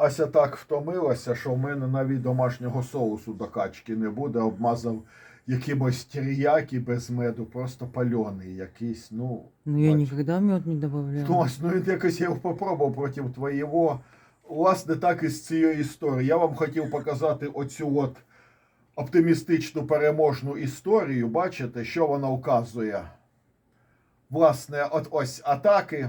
Ася так втомилася, що в мене навіть домашнього соусу до качки не буде. Обмазав якимось тір'яки без меду, просто пальоний якийсь. Ну, Ну я никогда мед не. Тось, ну він якось я його попробував проти твоєго. Власне, так і з цієї історії. Я вам хотів показати оцю от оптимістичну переможну історію. Бачите, що вона вказує? Власне, от ось атаки,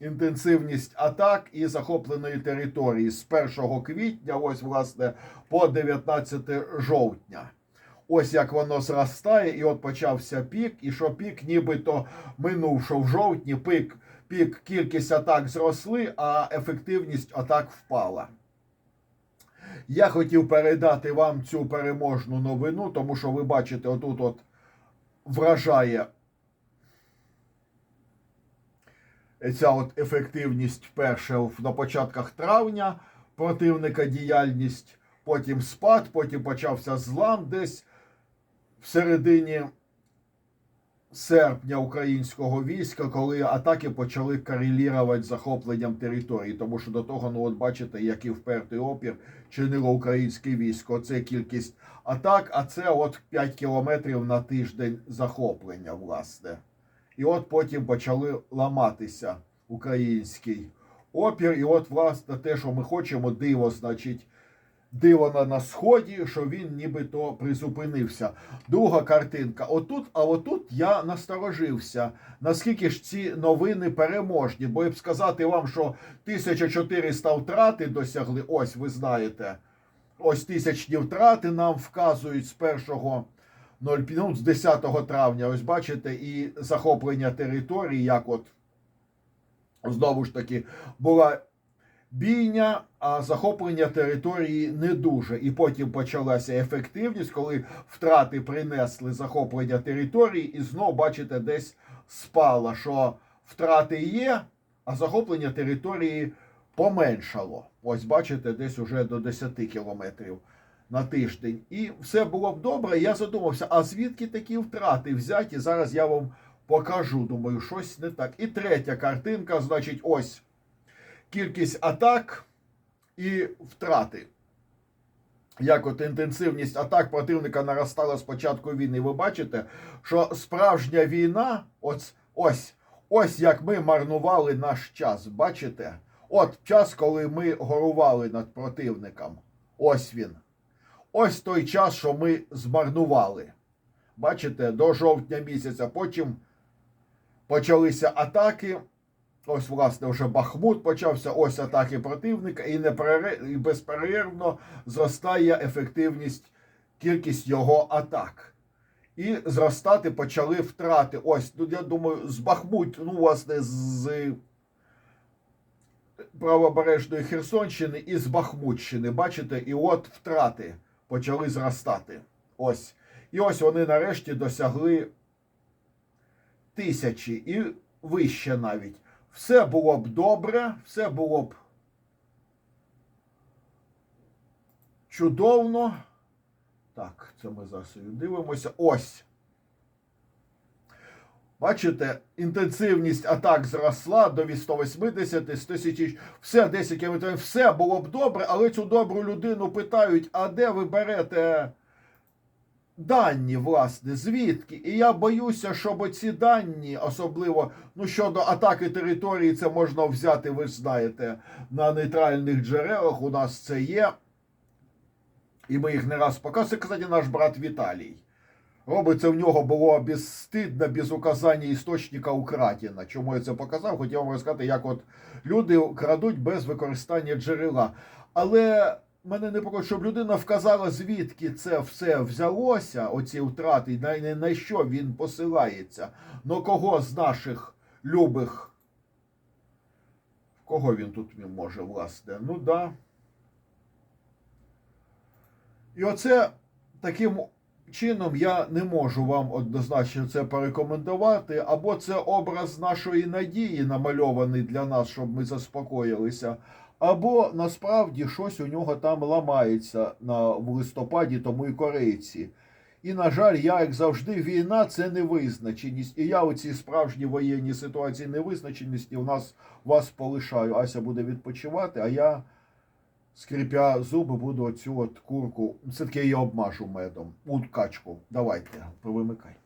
інтенсивність атак і захопленої території з 1 квітня, ось, власне, по 19 жовтня. Ось як воно зростає, і от почався пік, і що пік нібито минув, що в жовтні пік, пік кількість атак зросли, а ефективність атак впала. Я хотів передати вам цю переможну новину, тому що ви бачите, отут от вражає ця от ефективність вперше в- на початках травня противника діяльність, потім спад, потім почався злам десь в середині серпня українського війська, коли атаки почали корелірувати з захопленням території. Тому що до того, ну от бачите, який впертий опір чинило українське військо. Це кількість атак, а це от 5 кілометрів на тиждень захоплення, власне. І от потім почали ламатися український опір. І от, власне, те, що ми хочемо, диво, значить, диво на, сході, що він нібито призупинився. Друга картинка. Отут, а отут я насторожився. Наскільки ж ці новини переможні? Бо я б сказати вам, що 1400 втрати досягли. Ось ви знаєте. Ось тисячні втрати нам вказують з першого 0, ну, з 10 травня. Ось бачите, і захоплення території, як от знову ж таки була бійня, а захоплення території не дуже. І потім почалася ефективність, коли втрати принесли захоплення території, і знов, бачите, десь спала, що втрати є, а захоплення території поменшало. Ось бачите, десь уже до 10 кілометрів на тиждень. І все було б добре. Я задумався, а звідки такі втрати взяті? Зараз я вам покажу. Думаю, щось не так. І третя картинка, значить, ось кількість атак і втрати. Як от інтенсивність атак противника наростала з початку війни. Ви бачите, що справжня війна, ось, ось, ось як ми марнували наш час. Бачите? От час, коли ми горували над противником. Ось він. Ось той час, що ми змарнували. Бачите, до жовтня місяця. Потім почалися атаки. Ось, власне, вже Бахмут почався, ось атаки противника, і, неперер... і безперервно зростає ефективність, кількість його атак. І зростати почали втрати. Ось, тут, я думаю, з Бахмут, ну, власне, з правобережної Херсонщини і з Бахмутщини. Бачите, і от втрати почали зростати. Ось. І ось вони нарешті досягли тисячі і вище навіть. Все було б добре, все було б чудовно. Так, це ми зараз дивимося. Ось. Бачите, інтенсивність атак зросла до 180, 100 тисяч, все 10 км, все було б добре, але цю добру людину питають, а де ви берете дані, власне, звідки? І я боюся, щоб ці дані, особливо ну, щодо атаки території, це можна взяти, ви знаєте, на нейтральних джерелах. У нас це є. І ми їх не раз показуємо. Кстати, наш брат Віталій. Робиться в нього було безстидно, без указання істочника Укратіна. Чому я це показав? Хотів вам розказати, як от люди крадуть без використання джерела. Але мене не непокоїть, щоб людина вказала, звідки це все взялося, оці втрати, на, на, на що він посилається. Ну кого з наших любих. Кого він тут може, власне? Ну да. І оце таким чином я не можу вам однозначно це порекомендувати. Або це образ нашої надії, намальований для нас, щоб ми заспокоїлися, або насправді щось у нього там ламається на, в листопаді, тому і корейці. І, на жаль, я, як завжди, війна це невизначеність. І я у цій справжній воєнній ситуації невизначеності у нас вас полишаю. Ася буде відпочивати, а я скрипя зуби, буду оцю от курку. Все-таки я обмажу медом. У качку. Давайте, повимикай.